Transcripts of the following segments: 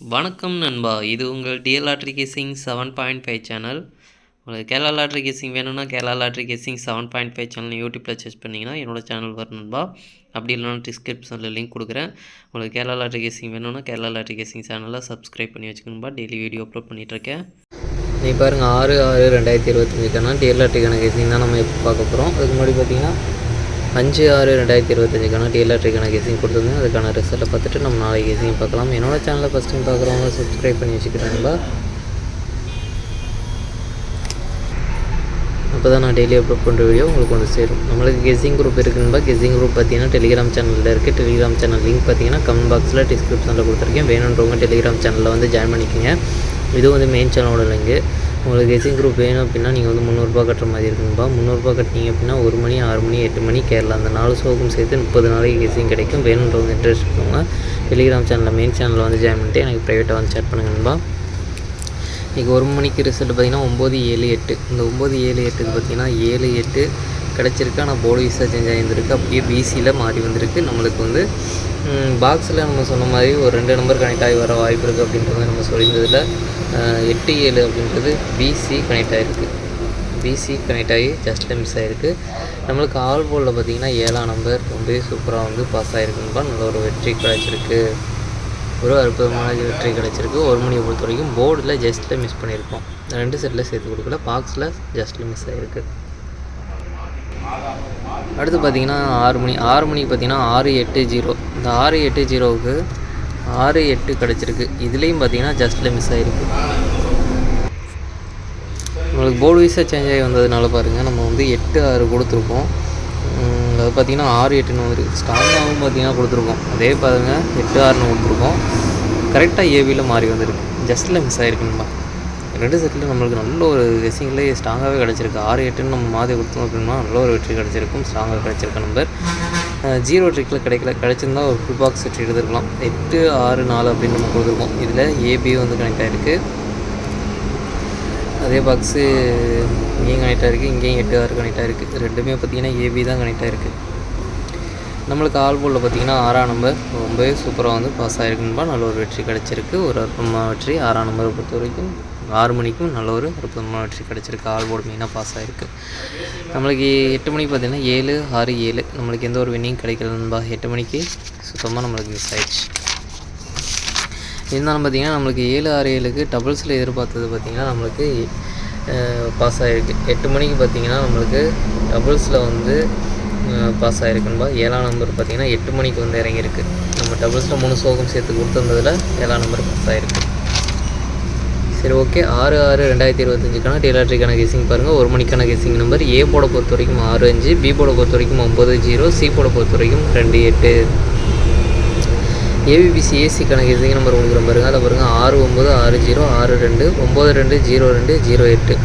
வணக்கம் நண்பா. இது உங்கள் DL lottery guessing seven point five channel. உங்களுக்கு கேரளா லாட்ரி கேசிங் வேணும்னா Kerala lottery guessing seven point five channel யூடியூப்பில் சர்ச் பண்ணிங்கன்னா என்னோட சேனல் வரும் நண்பா. அப்படி இல்லைனா டிஸ்கிரிப்ஷனில் லிங்க் கொடுக்குறேன். உங்களுக்கு கேரளா லாட்ரி கேசிங் வேணும்னா கேரளா லாட்ரி கேசிங் சேனலை சப்ஸ்கிரைப் பண்ணி வச்சுக்கணும்பா டெய்லி வீடியோ அப்லோட் பண்ணிகிட்ருக்கேன் நீ பாருங்கள் ஆறு ஆறு ரெண்டாயிரத்தி இருபத்தஞ்சுக்கான டிஎல்ஆர்டிக்கான கேசிங் தான் நம்ம இப்போ பார்க்க போகிறோம் அதுக்கு முன்னாடி பார்த்தீங்கன்னா அஞ்சு ஆறு ரெண்டாயிரத்தி இருபத்தஞ்சுக்கான டிஎல்ஆர்டிக்கான கேசிங் கொடுத்துருந்தேன். அதுக்கான ரிசல்ட்டை பார்த்துட்டு நம்ம நாளைக்கு கேசிங் பார்க்கலாம். என்னோடய சேனலை ஃபஸ்ட் டைம் பார்க்குறவங்க சப்ஸ்கிரைப் பண்ணி வச்சுக்கிறேன்பா அப்போ தான் நான் டெய்லி அப்லோட் பண்ணுற வீடியோ உங்களுக்கு வந்து சேரும். நம்மளுக்கு கெஸிங் குரூப் இருக்குன்னா கெஸிங் குரூப் பார்த்தீங்கன்னா டெலிகிராம் சேனலில் இருக்குது டெலிகிராம் சேனல் லிங்க் பார்த்தீங்கன்னா கமெண்ட் பாக்ஸில் டிஸ்கிரிப்ஷனில் கொடுத்துருக்கேன். வேணுன்றவங்க டெலிகிராம் சேனலில் வந்து ஜாயின் பண்ணிக்கோங்க. இது வந்து மெயின் சேனலோட லிங்கு உங்களுக்கு கெஸிங் குரூப் வேணும் அப்படின்னா நீங்கள் வந்து முந்நூறுரூபா கட்டுற மாதிரி இருக்குங்கப்பா. முந்நூறுரூபா கட்டினீங்க அப்படின்னா ஒரு மணி ஆறு மணி எட்டு மணி கேரளா. அந்த நாலு ஷோக்கும் சேர்த்து முப்பது நாளைக்கு கெஸிங் கிடைக்கும். வேணுன்றவங்க இன்ட்ரெஸ்ட் இருக்கவங்க டெலிகிராம் சேனலில் மெயின் சேனலில் வந்து ஜாயின் பண்ணிட்டு எனக்கு ப்ரைவேட்டாக வந்து சேட் பண்ணுங்கப்பா இன்றைக்கி ஒரு மணிக்கு ரிசல்ட் பார்த்திங்கன்னா ஒம்பது ஏழு எட்டு. இந்த ஒம்பது ஏழு எட்டுக்கு பார்த்திங்கன்னா ஏழு எட்டு கிடச்சிருக்கு ஆனால் போர்டு விசா சேஞ்ச் ஆகியிருந்திருக்கு அப்படியே பிசியில் மாறி வந்திருக்கு. நம்மளுக்கு வந்து பாக்ஸில் நம்ம சொன்ன மாதிரி ஒரு ரெண்டு நம்பர் கனெக்ட் ஆகி வர வாய்ப்பு இருக்குது அப்படின்றது நம்ம சொல்லியிருந்ததில் எட்டு ஏழு அப்படின்றது பிசி கனெக்ட் ஆகிருக்கு பிசி கனெக்ட் ஆகி ஜஸ்ட்டில் மிஸ் ஆகிருக்கு நம்மளுக்கு ஆல் போலில் பார்த்திங்கன்னா ஏழாம் நம்பர் ரொம்பவே சூப்பராக வந்து பாஸ் ஆகிருக்குன்பா நல்ல ஒரு வெற்றி கிடச்சிருக்கு. ஒரு அற்புதமான வெற்றி கிடச்சிருக்கு. ஒரு மணியை பொறுத்த வரைக்கும் போர்டில் ஜஸ்ட்டில் மிஸ் பண்ணியிருக்கோம். ரெண்டு செட்டில் சேர்த்து கொடுக்கல. பாக்ஸில் ஜஸ்ட்டில் மிஸ் ஆகிருக்கு அடுத்து பார்த்தீங்கன்னா ஆறு மணி ஆறு மணிக்கு பார்த்தீங்கன்னா ஆறு எட்டு ஜீரோ. இந்த ஆறு எட்டு ஜீரோவுக்கு ஆறு எட்டு கிடச்சிருக்கு. இதுலேயும் பார்த்தீங்கன்னா ஜஸ்ட்டில் மிஸ் ஆகிருக்கு நம்மளுக்கு போர்டு வைஸாக சேஞ்ச் ஆகி வந்ததுனால பாருங்கள் நம்ம வந்து எட்டு ஆறு கொடுத்துருக்கோம். அது பார்த்திங்கன்னா ஆறு எட்டுன்னு வந்துருக்கு ஸ்ட்ராங்காகவும் பார்த்தீங்கன்னா கொடுத்துருக்கோம். அதே பாருங்கள் எட்டு ஆறுன்னு கொடுத்துருக்கோம். கரெக்டாக ஏபியில் மாறி வந்திருக்கு. ஜஸ்ட்டில் மிஸ் ஆகிருக்குன்னு ரெண்டு செட்டில் நம்மளுக்கு நல்ல ஒரு விஷயங்களே ஸ்ட்ராங்காகவே கிடச்சிருக்கு. ஆறு எட்டுன்னு நம்ம மாதிரி கொடுத்தோம் அப்படின்னா நல்ல ஒரு வெற்றி கிடச்சிருக்கும். ஸ்ட்ராங்காக கிடச்சிருக்க நம்பர் ஜீரோ ட்ரிக்கில் கிடைக்கல. கிடச்சிருந்தா ஒரு ஃபுல் பாக்ஸ் வெற்றி எடுத்துருக்கலாம். எட்டு ஆறு நாலு அப்படின்னு நம்ம கொடுத்துருக்கோம். இதில் ஏபி வந்து கனெக்ட் ஆகிருக்கு அதே பாக்ஸு இங்கேயும் கனெக்ட் ஆகிருக்கு இங்கேயும் எட்டு ஆறு கனெக்ட் ஆகிருக்கு ரெண்டுமே பார்த்திங்கன்னா ஏபி தான் கனெக்ட் ஆகிருக்கு நம்மளுக்கு ஆல் போலில் பார்த்திங்கன்னா ஆறாம் நம்பர் ரொம்பவே சூப்பராக வந்து பாஸ் ஆகிருக்குன்பா நல்ல ஒரு வெற்றி கிடச்சிருக்கு. ஒரு அற்புதமான வெற்றி. ஆறாம் நம்பரை பொறுத்த வரைக்கும் ஆறு மணிக்கும் நல்ல ஒரு அற்புதமான வெற்றி கிடச்சிருக்கு. ஆல் போர்டு மெயினாக பாஸ் ஆகிருக்கு நம்மளுக்கு எட்டு மணிக்கு பார்த்திங்கன்னா ஏழு ஆறு ஏழு. நம்மளுக்கு எந்த ஒரு வின்னிங் கிடைக்கலன்பா எட்டு மணிக்கு சுத்தமாக நம்மளுக்கு மிஸ் ஆயிடுச்சு. இருந்தாலும் பார்த்திங்கன்னா நம்மளுக்கு ஏழு ஆறு ஏழுக்கு டபுள்ஸில் எதிர்பார்த்தது பார்த்திங்கன்னா நம்மளுக்கு பாஸ் ஆகிருக்கு எட்டு மணிக்கு பார்த்திங்கன்னா நம்மளுக்கு டபுள்ஸில் வந்து பாஸ் ஆகிருக்குன்பா ஏழாம் நம்பர் பார்த்திங்கன்னா எட்டு மணிக்கு வந்து இறங்கியிருக்கு. நம்ம டபுள்ஸில் மூணு சோகம் சேர்த்து கொடுத்துருந்ததில் ஏழாம் நம்பர் பாஸ் ஆகிருக்கு சரி ஓகே ஆறு ஆறு ரெண்டாயிரத்தி இருபத்தஞ்சுக்கான டெலாட்ரிக்கான கெஸிங் பாருங்கள் ஒரு மணிக்கான கெஸிங் நம்பர் ஏ போட பொறுத்த வரைக்கும் ஆறு அஞ்சு. பி போட பொறுத்த வரைக்கும் ஒம்பது ஜீரோ சி போட பொறுத்த வரைக்கும் ரெண்டு எட்டு. ஏபிபிசி ஏசிக்கான கெஸிங் நம்பர் உங்களுக்கு பாருங்கள் அதை பாருங்கள் ஆறு ஒம்பது ஆறு ஜீரோ ஆறு ரெண்டு. ஒம்பது ரெண்டு ஜீரோ ரெண்டு ஜீரோ எட்டு.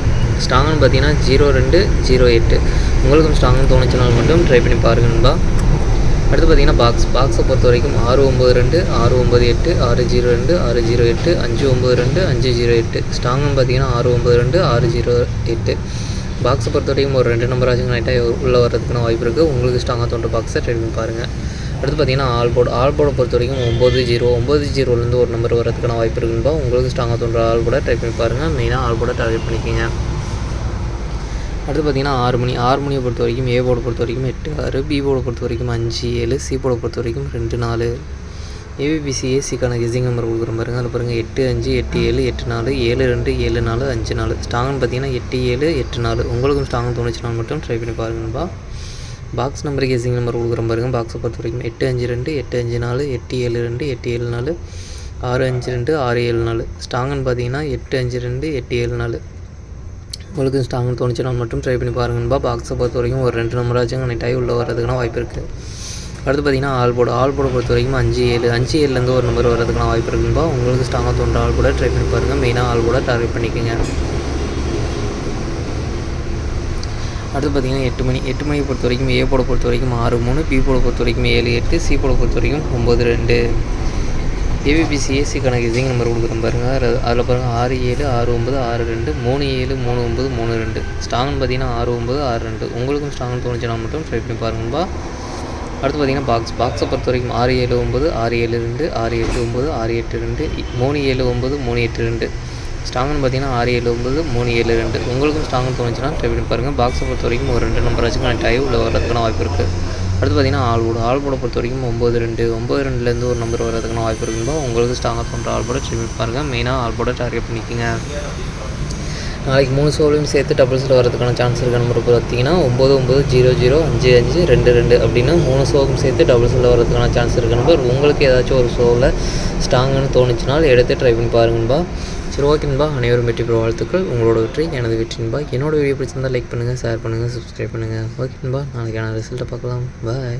ஸ்ட்ராங்னு பார்த்தீங்கன்னா ஜீரோ ரெண்டு ஜீரோ எட்டு. உங்களுக்கும் ஸ்ட்ராங்னு தோணுச்சுனால் மட்டும் ட்ரை பண்ணி பாருங்கன்பா அடுத்து பார்த்தீங்கன்னா பாக்ஸ் பாக்ஸை பொறுத்த வரைக்கும் ஆறு ஒம்பது ரெண்டு ஆறு ஒம்பது எட்டு ஆறு ஜீரோ ரெண்டு ஆறு ஜீரோ எட்டு அஞ்சு ஒம்பது ரெண்டு அஞ்சு ஜீரோ எட்டு. ஸ்ட்ராங்னு பார்த்தீங்கன்னா ஆறு ஒம்பது ரெண்டு ஆறு ஜீரோ எட்டு. பாக்ஸை பொறுத்த வரைக்கும் ஒரு ரெண்டு நம்பர் ஆச்சும் நைட்டாக உள்ளே வரதுக்கான வாய்ப்பு இருக்குது உங்களுக்கு ஸ்ட்ராங்காக தோன்ற பாக்ஸை ட்ரை பண்ணி பாருங்கள் அடுத்து பார்த்தீங்கன்னா ஆல் போர்டு ஆல் போர்டை பொறுத்த வரைக்கும் ஒம்பது ஜீரோ ஒம்பது ஜீரோலேருந்து ஒரு நம்பர் வரதுக்கான வாய்ப்பு இருக்குன்பா. உங்களுக்கு ஸ்ட்ராங்காக தோன்ற ஆல் போர்டை ட்ரை பண்ணி பாருங்கள் மெயினாக ஆல் போர்டை டார்கெட் பண்ணிக்கோங்க. அடுத்து பார்த்திங்கன்னா ஆறு மணி ஆறு மணியை பொறுத்த வரைக்கும் ஏ போர்டை பொறுத்த வரைக்கும் எட்டு ஆறு பி போர்டை பொறுத்த வரைக்கும் அஞ்சு ஏழு சி போர்டை பொறுத்த வரைக்கும் ரெண்டு நாலு. ஏபிபிசி ஏசிக்கான கெஸிங் நம்பர் கொடுக்குற பாருங்க. அதில் பாருங்கள் எட்டு அஞ்சு எட்டு ஏழு எட்டு நாலு ஏழு ரெண்டு ஏழு நாலு அஞ்சு நாலு. ஸ்ட்ராங்னு பார்த்தீங்கன்னா எட்டு ஏழு எட்டு நாலு. உங்களுக்கும் ஸ்ட்ராங் தோணுச்சுனால் மட்டும் ட்ரை பண்ணி பாருங்கப்பா பாக்ஸ் நம்பர் கெஸிங் நம்பர் கொடுக்குற பாருங்க. பாக்ஸை பொறுத்த வரைக்கும் எட்டு அஞ்சு ரெண்டு எட்டு அஞ்சு நாலு எட்டு ஏழு ரெண்டு எட்டு ஏழு நாலு ஆறு அஞ்சு ரெண்டு ஆறு ஏழு நாலு. ஸ்ட்ராங்குன்னு பார்த்தீங்கன்னா எட்டு அஞ்சு ரெண்டு எட்டு ஏழு நாலு. உங்களுக்கு ஸ்ட்ராங்னு தோணுச்சுன்னா மட்டும் ட்ரை பண்ணி பாருங்கன்பா பாக்ஸை பொறுத்த வரைக்கும் ஒரு ரெண்டு நம்பராச்சும் கனெக்ட் ஆகி உள்ளே வர்றதுக்கான வாய்ப்பு இருக்குது அடுத்து பார்த்தீங்கன்னா ஆல் போர்டு ஆல் போர்டு பொறுத்த வரைக்கும் அஞ்சு ஏழு அஞ்சு ஏழுலேருந்து ஒரு நம்பர் வர்றதுக்கான வாய்ப்பு இருக்குன்பா உங்களுக்கு ஸ்ட்ராங்காக தோன்ற ஆள் கூட ட்ரை பண்ணி பாருங்கள் மெயினாக ஆள் கூட டார்கெட் பண்ணிக்கோங்க. அடுத்து பார்த்தீங்கன்னா எட்டு மணி எட்டு மணியை பொறுத்த வரைக்கும் ஏ போட பொறுத்த வரைக்கும் ஆறு மூணு பி போட பொறுத்த வரைக்கும் ஏழு எட்டு சி போட பொறுத்த வரைக்கும் ஒம்பது ரெண்டு. ஏபிபிசி ஏசிக்கான கெஸிங் நம்பர் கொடுக்குறோம் பாருங்கள் அதில் பாருங்கள் ஆறு ஏழு ஆறு ஒம்பது ஆறு ரெண்டு மூணு ஏழு மூணு ஒம்பது மூணு ரெண்டு. ஸ்ட்ராங்னு பார்த்தீங்கன்னா ஆறு ஒம்பது ஆறு ரெண்டு. உங்களுக்கும் ஸ்ட்ராங்னு தோணுச்சுன்னா மட்டும் ட்ரை பண்ணி பாருங்கப்பா அடுத்து பார்த்தீங்கன்னா பாக்ஸ் பாக்ஸை பொறுத்த வரைக்கும் ஆறு ஏழு ஒம்பது ஆறு ஏழு ரெண்டு ஆறு எட்டு ஒம்பது ஆறு எட்டு ரெண்டு மூணு ஏழு ஒம்பது மூணு எட்டு ரெண்டு. ஸ்ட்ராங்னு பார்த்தீங்கன்னா ஆறு ஏழு ஒம்பது மூணு ஏழு ரெண்டு. உங்களுக்கும் ஸ்ட்ராங்னு தோணுச்சுன்னா ட்ரை பண்ணி பாருங்கள் பாக்ஸை பொறுத்த வரைக்கும் ஒரு ரெண்டு நம்பர் வச்சுக்கான டைவ் உள்ள வர்றதுக்கான வாய்ப்பு இருக்குது அடுத்து பார்த்தீங்கன்னா ஆள் போடு ஆள் போட பொறுத்த வரைக்கும் ஒம்பது ரெண்டு ஒம்பது ரெண்டுலேருந்து ஒரு நம்பர் வர்றதுக்கான வாய்ப்பு இருக்கும்போது உங்களுக்கு ஸ்ட்ராங்காக தோன்ற ஆள் போட பாருங்கள் மெயினாக ஆள் போட டார்கெட் பண்ணிக்கோங்க. நாளைக்கு மூணு சோலையும் சேர்த்து டபுள்ஸில் வரதுக்கான சான்ஸ் இருக்க. நம்பர் பார்த்தீங்கன்னா ஒம்பது ஒம்பது ஜீரோ ஜீரோ அஞ்சு அஞ்சு ரெண்டு ரெண்டு அப்படின்னு மூணு ஷோவும் சேர்த்து டபுள்ஸில் வரதுக்கான சான்ஸ் இருக்க. நம்பர் உங்களுக்கு ஏதாச்சும் ஒரு ஷோவில் ஸ்ட்ராங்குன்னு தோணுச்சுனால் எடுத்து ட்ரை பண்ணி பாருங்கப்பா. சரி ஓகேன்பா அனைவரும் வெற்றி பெற வாழ்த்துக்கள். உங்களோட வெற்றி எனது வெற்றின்பா என்னோட வீடியோ பிடிச்சிருந்தால் லைக் பண்ணுங்கள் ஷேர் பண்ணுங்கள் சப்ஸ்கிரைப் பண்ணுங்கள் ஓகேன்பா நாளைக்கான ரிசல்ட்டை பார்க்கலாம். பாய்